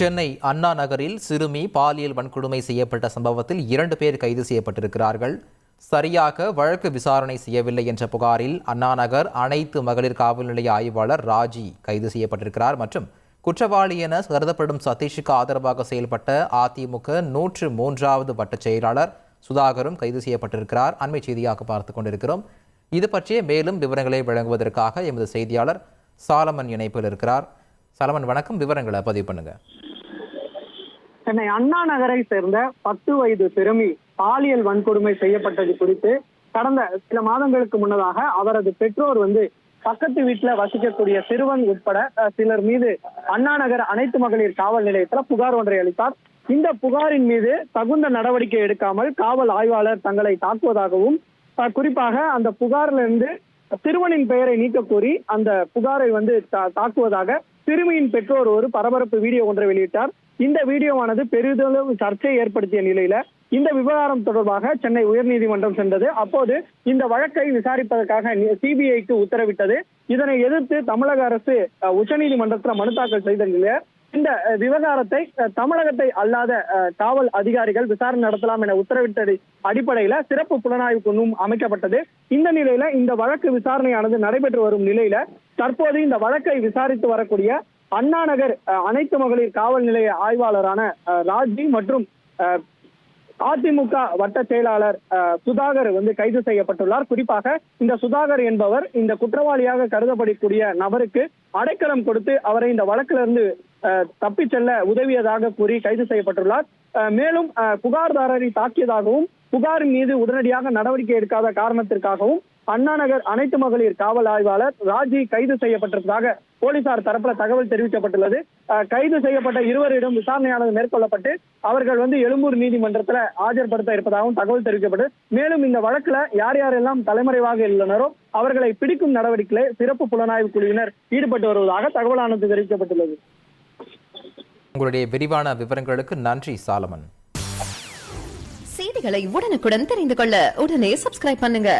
சென்னை அண்ணா நகரில் சிறுமி பாலியல் வன்கொடுமை செய்யப்பட்ட சம்பவத்தில் இரண்டு பேர் கைது செய்யப்பட்டிருக்கிறார்கள். சரியாக வழக்கு விசாரணை செய்யவில்லை என்ற புகாரில் அண்ணா நகர் அனைத்து மகளிர் காவல் நிலைய ஆய்வாளர் ராஜி கைது செய்யப்பட்டிருக்கிறார் மற்றும் குற்றவாளி என கருதப்படும் சதீஷுக்கு ஆதரவாக செயல்பட்ட அதிமுக நூற்று மூன்றாவது வட்டச் செயலாளர் சுதாகரும் கைது செய்யப்பட்டிருக்கிறார். அண்மை செய்தியாக பார்த்து கொண்டிருக்கிறோம். இது பற்றிய மேலும் விவரங்களை வழங்குவதற்காக எமது செய்தியாளர் சாலமன் இணைப்பில் இருக்கிறார். சாலமன் வணக்கம். விவரங்களை பதிவு பண்ணுங்கள் சென்னை அண்ணா நகரை சேர்ந்த பத்து வயது சிறுமி பாலியல் வன்கொடுமை செய்யப்பட்டது குறித்து கடந்த சில மாதங்களுக்கு முன்னதாக அவரது பெற்றோர் வந்து பக்கத்து வீட்டுல வசிக்கக்கூடிய சிறுவன் உட்பட சிலர் மீது அண்ணா நகர் அனைத்து மகளிர் காவல் நிலையத்துல புகார் ஒன்றை அளித்தார். இந்த புகாரின் மீது தகுந்த நடவடிக்கை எடுக்காமல் காவல் ஆய்வாளர் தங்களை தாக்குவதாகவும் குறிப்பாக அந்த புகார்ல இருந்து சிறுவனின் பெயரை நீக்க கோரி அந்த புகாரை வந்து தா- தாக்குவதாக சிறுமியின் பெற்றோர் ஒரு பரபரப்பு வீடியோ ஒன்றை வெளியிட்டார். இந்த வீடியோவானது பெரிதளவு சர்ச்சையை ஏற்படுத்திய நிலையில இந்த விவகாரம் தொடர்பாக சென்னை உயர்நீதிமன்றம் சென்றது. அப்போது இந்த வழக்கை விசாரிப்பதற்காக சிபிஐக்கு உத்தரவிட்டது. இதனை எதிர்த்து தமிழக அரசு உச்சநீதிமன்றத்தில் மனு தாக்கல் செய்த நிலையில் இந்த விவகாரத்தை தமிழகத்தை அல்லாத காவல் அதிகாரிகள் விசாரணை நடத்தலாம் என உத்தரவிட்டது அடிப்படையில சிறப்பு புலனாய்வு குழுவும் அமைக்கப்பட்டது. இந்த நிலையில இந்த வழக்கு விசாரணையானது நடைபெற்று வரும் நிலையில தற்போது இந்த வழக்கை விசாரித்து வரக்கூடிய அண்ணா நகர் அஹ், அனைத்து மகளிர் காவல் நிலைய ஆய்வாளரான ராஜி மற்றும் அஹ், அதிமுக வட்ட செயலாளர் அஹ், சுதாகர் வந்து கைது செய்யப்பட்டுள்ளார். குறிப்பாக இந்த சுதாகர் என்பவர் இந்த குற்றவாளியாக கருதப்படக்கூடிய நபருக்கு அடைக்கலம் கொடுத்து அவரை இந்த வழக்கிலிருந்து அஹ், தப்பிச் செல்ல உதவியதாக கூறி கைது செய்யப்பட்டுள்ளார். அஹ், மேலும் அஹ், புகார்தாரரை தாக்கியதாகவும் புகாரின் மீது உடனடியாக நடவடிக்கை எடுக்காத காரணத்திற்காகவும் அண்ணாநகர் அனைத்து மகளிர் காவல் ஆய்வாளர் ராஜி கைது செய்யப்பட்டிருப்பதாக போலீசார் தரப்புல தகவல் தெரிவிக்கப்பட்டுள்ளது. கைது செய்யப்பட்ட இருவரிடம் விசாரணையானது மேற்கொள்ளப்பட்டு அவர்கள் வந்து எழும்பூர் நீதிமன்றத்துல ஆஜர்படுத்த இருப்பதாகவும் தகவல் தெரிவிக்கப்பட்டு மேலும் இந்த வழக்குல யார் யாரெல்லாம் தலைமறைவாக உள்ளனரோ அவர்களை பிடிக்கும் நடவடிக்கையில சிறப்பு புலனாய்வு குழுவினர் ஈடுபட்டு வருவதாக தகவலானது தெரிவிக்கப்பட்டுள்ளது. உங்களுடைய விரிவான விவரங்களுக்கு நன்றி சாலமன். செய்திகளை உடனுக்குடன் தெரிந்து கொள்ள உடனே சப்ஸ்கிரைப் பண்ணுங்க.